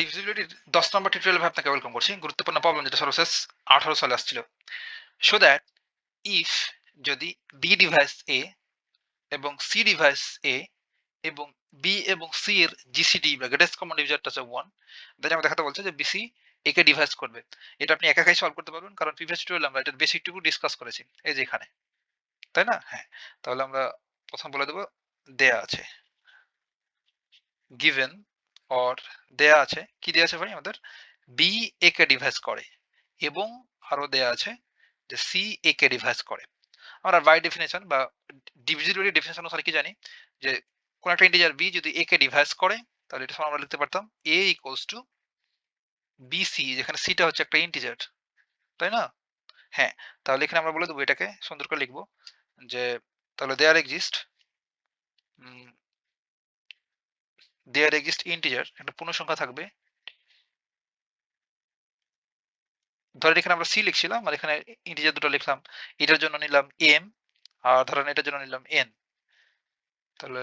ডিভিজিবিলিটির দশ নম্বর টিউটোরিয়ালে আপনাকে ওয়েলকাম করছি। গুরুত্বপূর্ণ প্রবলেম যেটা সর্বশেষ আঠারো সালে আসছিল। সো দ্যাট ইফ যদি বি ডিভাইস এ এবং সি ডিভাইস এ এবং বি এবং সি এর জিসিডি বা গ্রেটেস্ট কমন ডিভিজারটা হচ্ছে ওয়ান দেন আমরা দেখাতে বলছে যে বিসি একে ডিভাইস করবে। এটা আপনি একা একাই সলভ করতে পারবেন, কারণ প্রিভিয়াস টিউটোরিয়ালে আমরা এটা এটার বেসিকটুকু ডিসকাস করেছি, এই যে এখানে। তাই না? হ্যাঁ তাহলে আমরা প্রথম বলে দেবো, দেয়া আছে। গিভেন অর দেয়া আছে। কি দেয়া আছে ভাই আমাদের বি এ কে ডিভাইস করে এবং আরও দেয়া আছে যে সি এ কে ডিভাইস করে। আমরা বাই ডেফিনেশন বা ডিভিজিবিলিটি ডেফিনেশন অনুসারে কি জানি? যে কোন একটা ইন্টিজার বি যদি এ কে ডিভাইস করে, তাহলে এটা আমরা লিখতে পারতাম এ ইকুয়ালস টু বিসি যেখানে সিটা হচ্ছে একটা ইন্টিজার তাই না? হ্যাঁ তাহলে এখানে আমরা বলে দেবো এটাকে, সুন্দর করে লিখব যে, তাহলে there exist there exist integer একটা পূর্ণ সংখ্যা থাকবে। ধরেন এখানে আমরা সি লিখছিলাম, আর এখানে ইন্টিজার দুটো লিখলাম। এটার জন্য নিলাম এম আর ধরেন এটার জন্য নিলাম এন তাহলে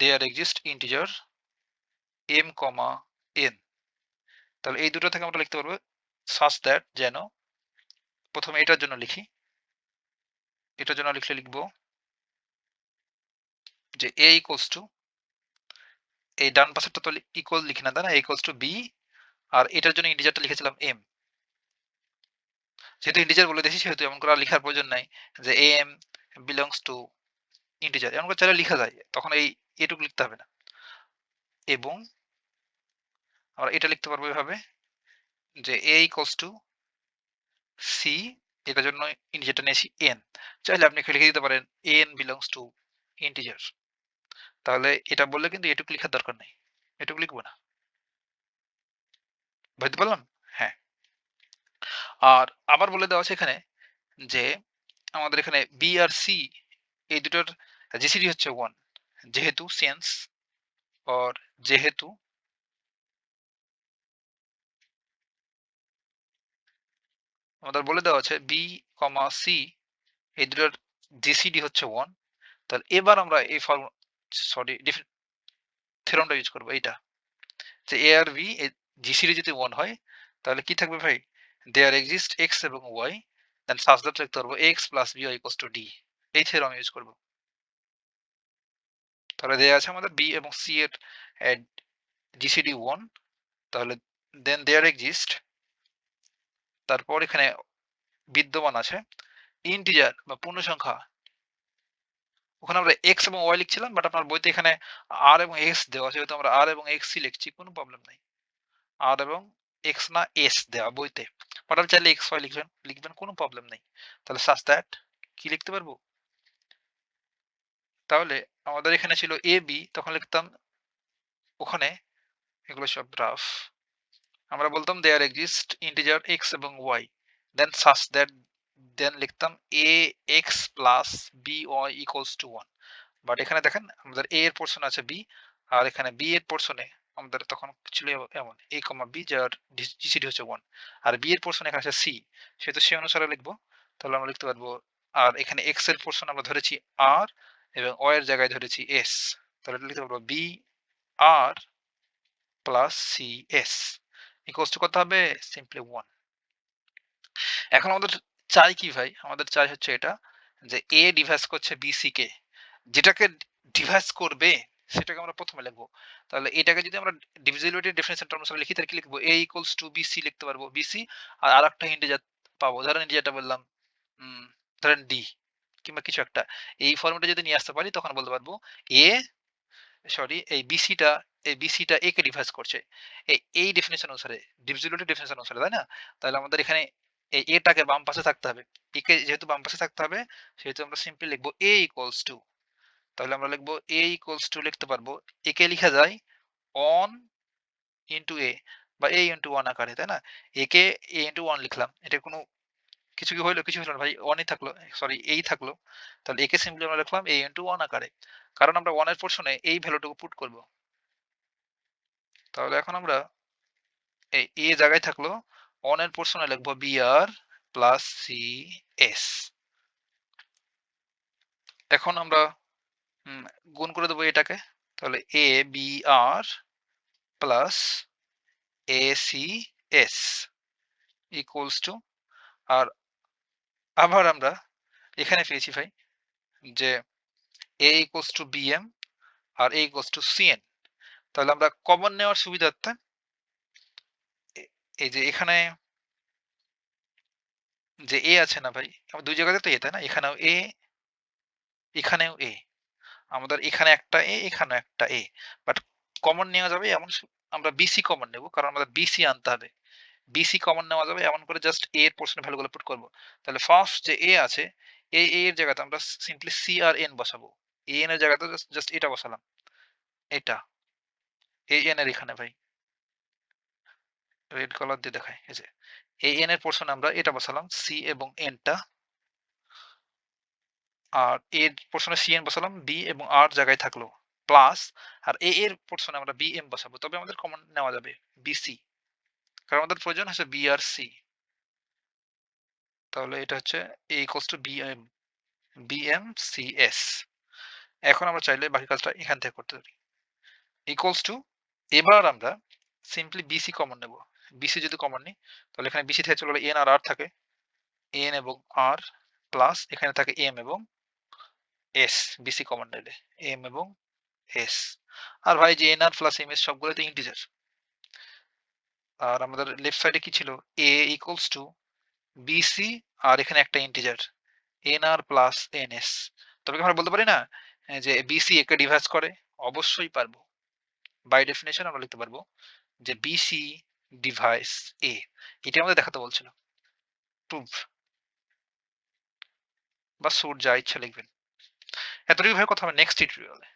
there exist integer M comma N তাহলে এই দুটো থেকে আমরা লিখতে পারব সাস দ্যাট যেন প্রথমে এটার জন্য লিখি। এটার জন্য লিখলে লিখব যে এ ইকুয়ালস টু এই ডান পাশেরটা তো ইকুয়াল লিখে না, তাই না? ইকুয়ালস টু বি আর এটার জন্য ইন্টিজারটা লিখেছিলাম এম যেহেতু ইন্টিজার বলে দিয়েছি, সেহেতু এমন করে লেখার প্রয়োজন নাই যে A M belongs to integer এমন করে চাইলে লেখা যায়, তখন এই এটুকু লিখতে হবে না। এবং আমরা এটা লিখতে পারব এভাবে যে এ ইকুয়ালস টু সি এটার জন্য ইন্টিজারটা নিয়েছি এন চাইলে আপনি লিখে দিতে পারেন A N belongs to integer তাহলে এটা বললে কিন্তু এটুকু লেখার দরকার নেই। এটুকু লিখব না। বুঝতে পারলাম? হ্যাঁ। আর আবার বলে দেওয়া আছে এখানে যে, আমাদের এখানে বি আর সি এই দুটোর জিসিডি হচ্ছে ওয়ান যেহেতু সেন্স অর যেহেতু আমাদের বলে দেওয়া আছে বি কমা সি এই দুটোর জিসিডি হচ্ছে ওয়ান তাহলে এবার আমরা এই ফর্ম সরি থেরমটা ইউজ করব, এইটা। যে এ আর ভি জিসিডি যদি ওয়ান হয়, তাহলে কি থাকবে ভাই? এক্সিস্ট এক্স এবং ওয়াই দেন সাজ দ্যাট লিখতে পারব X plus B to D এই থেরম ইউজ করব। তাহলে দেয়া আছে আমাদের বি এবং সি এর জিসিডি ওয়ান তাহলে দেন দেয়ার এক্সিস্ট তারপর এখানে বিদ্যমান আছে ইন্টিজার বা পূর্ণ সংখ্যা ওখানে আমরা এক্স এবং ওয়াই লিখছিলাম বাট আপনার বইতে এখানে আর এবং এক্স দেওয়া, যেহেতু আমরা আর এবং এক্স লিখছি, কোনো প্রবলেম নাই। আর এবং এক্স না এস দেওয়া বইতে। বাট আপনি চাইলে এক্স ওয়াই লিখবেন লিখবেন, কোনো প্রবলেম নেই। তাহলে সাস দ্যাট কি লিখতে পারব? তাহলে আমাদের এখানে ছিল এ বি তখন লিখতাম ওখানে, এগুলো সব গ্রাফ আমরা বলতাম দেয়ার এক্সিস্ট ইন্টিজার এক্স এবং Y then such that then লিখতাম A X plus B Y equals to one but এখানে দেখেন আমাদের এ এর পোর্শন আছে বি আর এখানে বি এর পোর্শনে আমাদের তখন ছিল এমন এ কমা বি যার জিসিডি হচ্ছে ওয়ান আর বি এর পোর্শন এখানে আছে সি সেহেতু সে অনুসারে লিখব। তাহলে আমরা লিখতে পারব, আর এখানে এক্সের পোর্শন আমরা ধরেছি আর এবং ও এর জায়গায় ধরেছি এস তাহলে লিখতে পারব B R plus C S equals to কত হবে? সিম্পলি ওয়ান এখন আমাদের চাই কি ভাই? আমাদের চাই হচ্ছে এটা, যে এ ডিভাইস করছে বিসি কে যেটাকে ডিভাইস করবে, সেটাকে আমরা প্রথমে লিখব। তাহলে এটাকে যদি আমরা ডিভিজিবিলিটি ডেফিনেশন অনুসারে লিখি, তাহলে কি লিখব? এ ইকুয়ালস টু বিসি লিখতে পারব। বিসি আর আরেকটা ইন্টিজার পাবো। ধরেন যেটা বললাম ধরেন ডি কিংবা কিছু একটা। এই ফর্মেটে যদি নিয়ে আসতে পারি, তখন বলতে পারব এ সরি এই বিসিটা এই বিসিটা এ কে ডিভাইস করছে। এই এই ডেফিনেশন অনুসারে ডিভিজিবিলিটি ডেফিনেশন অনুসারে, তাই না? তাহলে আমাদের এখানে এই এটাকে বাম পাশে থাকতে হবে। একে যেহেতু বাম পাশে থাকতে হবে, সেহেতু আমরা সিম্পলি লিখব এ ইকুয়ালস টু তাহলে আমরা লিখব এ ইকুয়ালস টু লিখতে পারব। একে লিখা যায় অন ইন্টু এ বা এ ইন্টু ওয়ান আকারে, তাই না? একে এ ইন্টু ওয়ান লিখলাম। এটা কোনো কিছু কি হইল? কিছু হইল না ভাই ওয়ানই থাকল সরি এই থাকল। তাহলে একে সিম্পলি আমরা লিখলাম এ ইন্টু ওয়ান আকারে। কারণ আমরা ওয়ানের পোর্শনে এই ভ্যালুটুকু পুট করব। তাহলে এখন আমরা এই এ জায়গায় থাকল অনের পোর্শনে লিখব B R plus C S এখন আমরা গুণ করে দেবো এটাকে তাহলে A B R plus ACS equals to আর আবার আমরা এখানে পেয়েছি ভাই যে A equals to BM R A equals to CN তাহলে আমরা কমন নেওয়ার সুবিধার্থে এ- এই যে এখানে যে এ আছে না ভাই? দুই জায়গাতে তো এ, তাই না? এখানেও এ এখানেও এ। আমাদের এখানে একটা এ এখানে একটা এ। বাট কমন নেওয়া যাবে এমন আমরা বিসি কমন নেব, কারণ আমাদের বিসি আনতে হবে। বিসি কমন নেওয়া যাবে, এমন করে জাস্ট এ এর পোর্শন ভ্যালুগুলো পুট করব। তাহলে ফার্স্ট যে এ আছে, এই এ এর জায়গাতে আমরা সিম্পলি সি আর এন বসাবো। এ এন এর জায়গাতে জাস্ট এটা বসালাম। এটা। এ এন এর এখানে ভাই। রেড কালার দিয়ে দেখায় এই যে, এই এন এর পোর্শন আমরা এটা বসালাম সি এবং এনটা আর এর পোর্শনে সি এন বসালাম বি এবং আর জায়গায় থাকল প্লাস আর এ এর পোর্শনে আমরা বি এম বসাবো, তবে আমাদের কমন নেওয়া যাবে বিসি কারণ আমাদের প্রয়োজন হচ্ছে বি আর সি তাহলে এটা হচ্ছে A equals to B M B M C S এখন আমরা চাইলে বাকি কাজটা এখান থেকে করতে পারি। ইকুয়ালস টু এবার আমরা সিম্পলি বিসি কমন নেব। বিসি যদি কমন নিই, তাহলে এখানে বিসি থেকে চলে এন আর আর থাকে। এন এবং আর প্লাস এখানে থাকে এম এবং এস বিসি কমন নিলে এম এবং এস আর ভাই যে N R plus M S সবগুলোতে ইন্টিজার আর আমাদের লেফট সাইডে কি ছিল? এ ইকুয়ালস টু বিসি আর এখানে একটা integer N R plus N S তবে কি আমরা বলতে পারি না? যে বিসি একে ডিভাইস করে? অবশ্যই পারব। বাই ডেফিনেশন আমরা লিখতে পারব যে বিসি ডিভাইস এ এটা আমাদের দেখাতে বলছিল। প্রুভ বা সুর যা ইচ্ছা লিখবেন। এতটুকু ভাবে কথা হবে নেক্সট টিউটোরিয়ালে